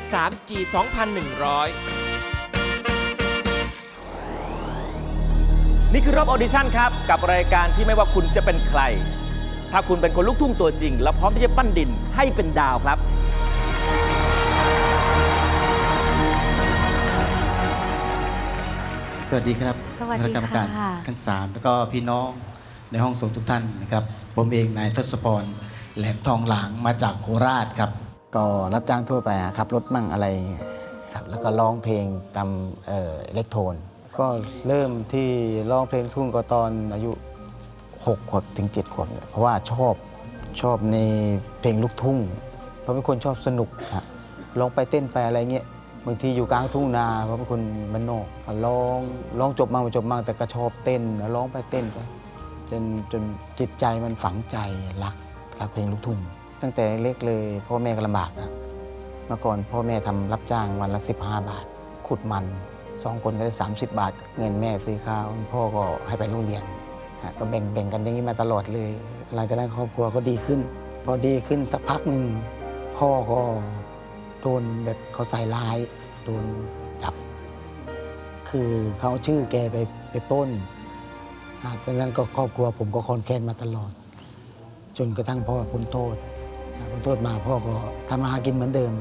S3G 2100 นี่คือรอบออดิชั่นครับ กับรายการที่ไม่ว่าคุณจะเป็นใคร ถ้าคุณเป็นคนลูกทุ่งตัวจริง และพร้อมที่จะปั้นดินให้เป็นดาวครับสวัสดีครับสวัสดีณกรรมการค่ะทั้งสามแล้วก็พี่น้องในห้องส่งทุกท่านนะครับ ผมเองนายทศพรแหลมทองหลางมาจากโคราชครับ ก็รับจ้างทั่วไปขับรถมั่งอะไรครับแล้วก็ร้องเพลงตามเอ่อเล็กโทน ก็เริ่มที่ร้องเพลงลูกทุ่งก็ตอนอายุ6ขวบถึง7ขวบเพราะว่าชอบชอบในเพลงลูกทุ่ง เพราะเป็นคนชอบสนุกฮะร้องไปเต้นไปอะไรเงี้ยบางทีอยู่กลางทุ่งนาเพราะเป็นคนบ้านนอกร้องร้องจบมั่งไม่จบมั่งแต่ก็ชอบเต้นร้องไปเต้นไปจนจนจิตใจมันฝังใจรักรักเพลงลูกทุ่ง ตั้งแต่เล็กเลยพ่อแม่ก็ลำบากนะเมื่อก่อนพ่อแม่ทำรับจ้างวันละ 15 บาท ขุดมันสองคนก็ได้ 30 บาท เงินแม่ซื้อข้าวพ่อก็ให้ไปโรงเรียนก็แบ่งแบ่งกันอย่างนี้มาตลอดเลย หลังจากนั้นครอบครัวก็ดีขึ้น พอดีขึ้นสักพักหนึ่งพ่อก็โดนแบบเขาใส่ร้ายโดนจับ คือเขาชื่อแกไปไปป้นจากนั้นก็ครอบครัวผมก็คอนแคนมาตลอด จนกระทั่งพ่อพ้นโทษ พ้นโทษมาพ่อก็ทำมาหากินเหมือนเดิม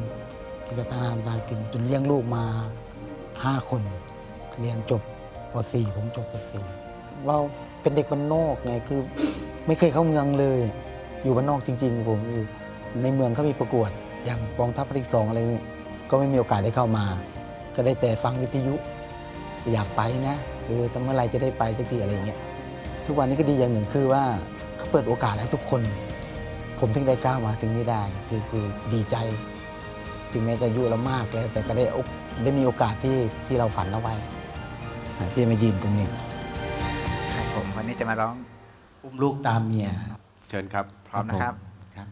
กก็ตั้งานตากินจนเลี้ยงลูกมาห้าคน เรียนจบป .4 ผมจบป .4 เราเป็นเด็กบ้านนอกไงคือไม่เคยเข้าเมืองเลย อยู่บ้านนอกจริง ๆ ผมอยู่ในเมืองเขามีประกวด อย่างกองทัพภาคที่สองอะไรนี่ก็ไม่มีโอกาสได้เข้ามา ก็ได้แต่ฟังวิทยุ อยากไปนะเออแต่เมื่อไหรจะได้ไปสักทีอะไรเงี้ยทุกวันนี้ก็ดีอย่างหนึ่งคือว่าเขาเปิดโอกาสให้ทุกคน ผมถึงได้ก้าวมาถึงนี้ได้คือคือดีใจ ถึงแม้จะอายุเรามากแล้ว แต่ก็ได้โอกได้มีโอกาสที่ที่เราฝันเอาไว้อ่าที่จะมายืนตรงนี้ครับผมวันนี้จะมาร้องอุ้มลูกตามเมียเชิญครับ พร้อมนะครับครับ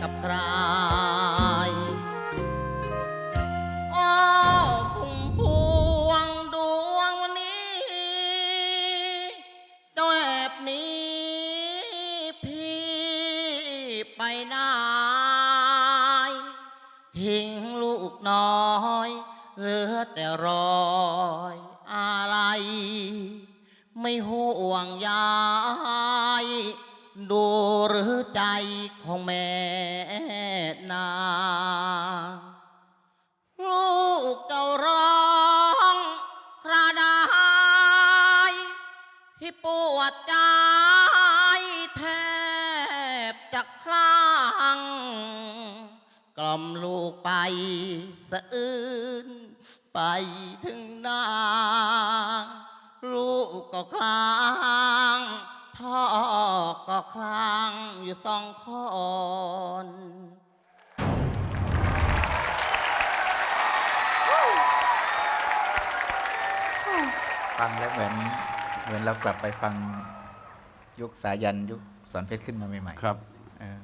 กับใครอ้พุ่มพวงดวงวันนี้ เจ้าแอบหนี้พี่ไปไหนทิ้งลูกน้อยเหลือแต่รอยอะไร ไม่ห่วงยายางพ่อก็คลางอยู่สองคนฟังแล้วเหมือนเหมือนเรากลับไปฟังยุคสายันยุคสอนเพชรขึ้นมาใหม่ๆครับเออ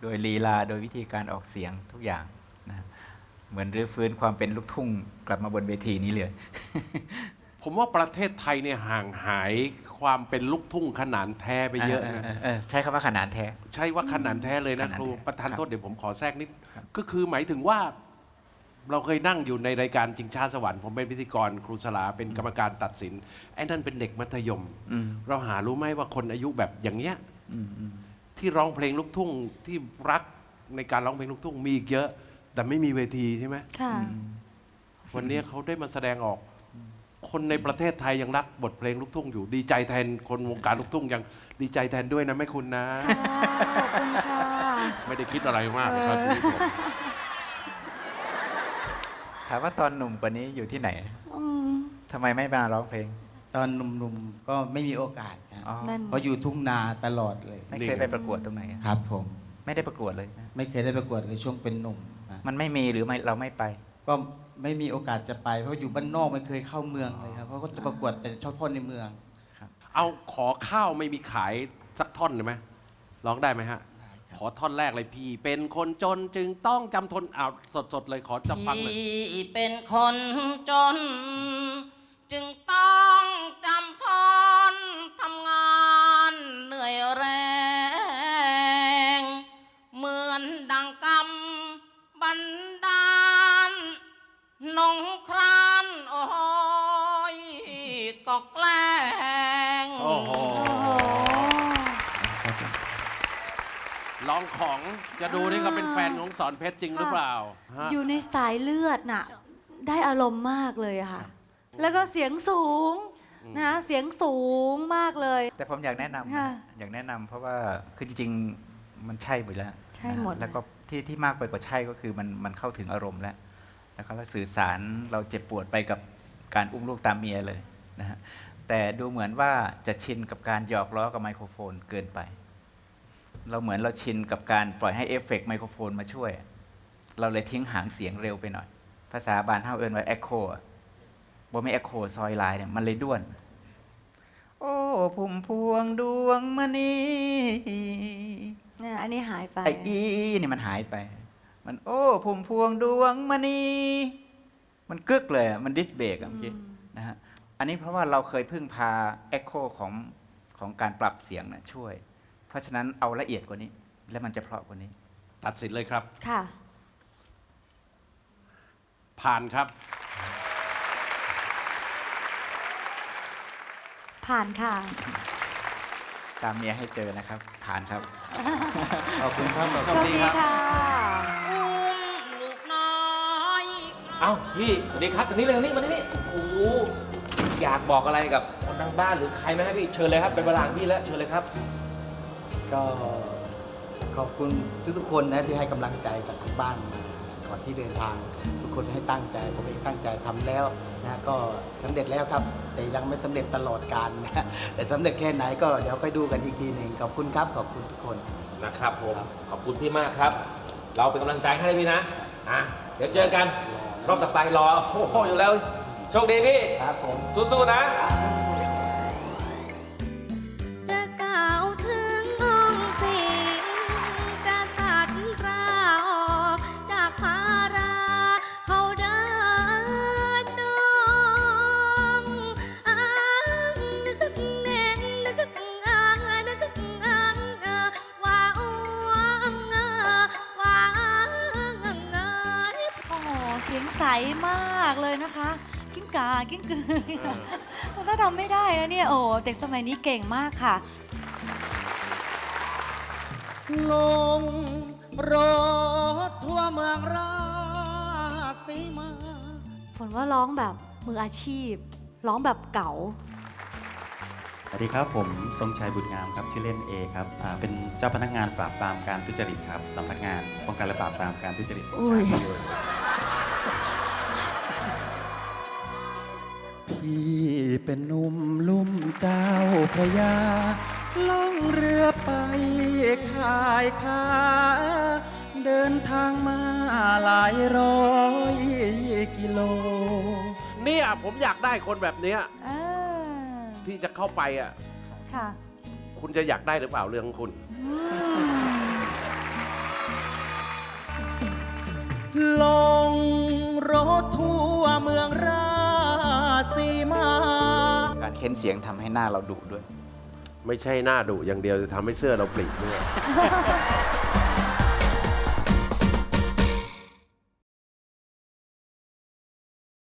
โดยลีลาโดยวิธีการออกเสียงทุกอย่างนะเหมือนรื้อฟื้นความเป็นลูกทุ่งกลับมาบนเวทีนี้เลย ผมว่าประเทศไทยเนี่ยห่างหาย ความเป็นลูกทุ่งขนานแท้ไปเยอะนะเออใช้คำว่าขนานแท้ ใช่ว่าขนานแท้เลยนะขนานครูแท้ประธานครับโทษเดี๋ยวผมขอแทรกนิดครับก็คือหมายถึงว่า เราเคยนั่งอยู่ในรายการจิงชาสวรรค์ผมเป็นพิธีกรครูสลาเป็นกรรมการตัดสินไอ้นั่นเป็นเด็กมัธยมอืมเราหารู้ไหมว่าคนอายุแบบอย่างเงี้ยอืมอืมที่ร้องเพลงลูกทุ่งที่รักในการร้องเพลงลูกทุ่งมีอีกเยอะ แต่ไม่มีเวทีใช่ไหมค่ะวันนี้เขาได้มาแสดงออก คนในประเทศไทยยังรักบทเพลงลูกทุ่งอยู่ดีใจแทนคนวงการลูกทุ่งยังดีใจแทนด้วยนะแม่คุณนะ ขอบคุณค่ะ ไม่ได้คิดอะไรมากนะครับชีวิตผมถามว่าตอนหนุ่มกว่านี้อยู่ที่ไหนอืมทำไมไม่มาร้องเพลงตอนหนุ่มๆก็ไม่มีโอกาสครับอ๋อนั่นเพราะอยู่ทุ่งนาตลอดเลยไม่เคยไปประกวดตรงไหนครับ ผมไม่ได้ประกวดเลยนะไม่เคยได้ประกวดเลยช่วงเป็นหนุ่มนะมันไม่มีหรือไม่เราไม่ไป ก็ ไม่มีโอกาสจะไป เพราะอยู่บ้านนอกไม่เคยเข้าเมืองเลยครับเพราะก็จะประกวดแต่เฉพาะในเมืองเอาขอข้าวไม่มีขายสักท่อนได้ไหมร้องได้ไหมฮะขอท่อนแรกเลยพี่ เป็นคนจนจึงต้องจำทนอ้าวสดๆเลยขอจะฟังเลย พี่เป็นคนจน ลองของจะดูนี่เขาเป็นแฟนของสอนเพชรจริงหรือเปล่าฮะอยู่ในสายเลือดน่ะ ได้อารมณ์มากเลยอะค่ะ แล้วก็เสียงสูงนะคะเสียงสูงมากเลย แต่ผมอยากแนะนำนะค่ะอยากแนะนำเพราะว่าคือจริงๆมันใช่หมดแล้วใช่หมดนะแล้วก็ที่ที่มากไปกว่าใช่ก็คือมันมันเข้าถึงอารมณ์แล้วแล้วก็เราสื่อสารเราเจ็บปวดไปกับการอุ้มลูกตามเมียเลยนะฮะแต่ดูเหมือนว่าจะชินกับการหยอกล้อกับไมโครโฟนเกินไป เราเหมือนเราชินกับการปล่อยให้เอฟเฟกต์ไมโครโฟนมาช่วย เราเลยทิ้งหางเสียงเร็วไปหน่อย ภาษาบานเท่าเอินว่าเอ็กโคบ่ไม่เอ็กโคซอยลายเนี่ยมันเลยด้วน โอ้พุ่มพวงดวงมณีเนี่ยอันนี้หายไปไออีนี่มันหายไป มันโอ้พุ่มพวงดวงมณีมันกึกเลยอะมันดิสเบรกอะเมื่อกี้นะฮะอันนี้เพราะว่าเราเคยพึ่งพาเอ็กโคของของการปรับเสียงนะช่วยเพ ราะฉะนั้นเอาละเอียดกว่านี้ แล้วมันจะเพราะกว่านี้ ตัดสินเลยครับ ค่ะ ผ่านครับ ผ่านค่ะ ตามเมียให้เจอนะครับ ผ่านครับ ขอบคุณครับโชโชคคดีดีครับค่ะอุ้มลูกน้อยเอ้าพี่สวัสดีครับตรงนี้เลยตรงนี้มาที่นี่โอ้โหอยากบอกอะไรกับคนทางบ้านหรือใครไหมครับพี่เชิญเลยครับเป็นเวลาของพี่แล้วเชิญเลยครับ ก็ขอบคุณทุกๆคนนะที่ให้กำลังใจจากทางบ้านมาก่อนที่เดินทาง ทุกคนให้ตั้งใจผมเองตั้งใจทำแล้วนะก็สำเร็จแล้วครับ แต่ยังไม่สำเร็จตลอดการนะแต่สำเร็จแค่ไหนก็เดี๋ยวค่อยดูกันอีกทีหนึ่งขอบคุณครับขอบคุณทุกคน นะครับผมขอบคุณพี่มากครับ เราเป็นกำลังใจให้เลยพี่นะอะเดี๋ยวเจอกันรอบต่อไปรอโอ้โหอยู่แล้วโชคดีพี่ครับผมสู้ๆนะจะ มากเลยนะคะ กิ้งกากิ้งกือถ้าทำไม่ได้นะเนี่ยโอ้เด็กสมัยนี้เก่งมากค่ะลงรถทั่วเมืองราชสีมาฝนว่าร้องแบบมืออาชีพ ร้องแบบเก๋าสวัสดีครับผมทรงชัยบุญงามครับชื่อเล่นเอครับอ่าเป็นเจ้าพนักงานปราบปรามการทุจริตครับสำนักงานป้องกันและปราบปรามการทุจริตอุ้ย พี่เป็นหนุ่มลุ่มเจ้าพระยาล่องเรือไปขายค้า เดินทางมาหลายร้อยกิโล เนี่ยผมอยากได้คนแบบเนี้ยอ่าที่จะเข้าไปอะ ค่ะคุณจะอยากได้หรือเปล่าเรื่องของคุณอืมลงรถทั่วเมือง ค้นเสียงทำให้หน้าเราดุด้วย ไม่ใช่หน้าดุอย่างเดียวจะทำให้เสื้อเราปลิด้วย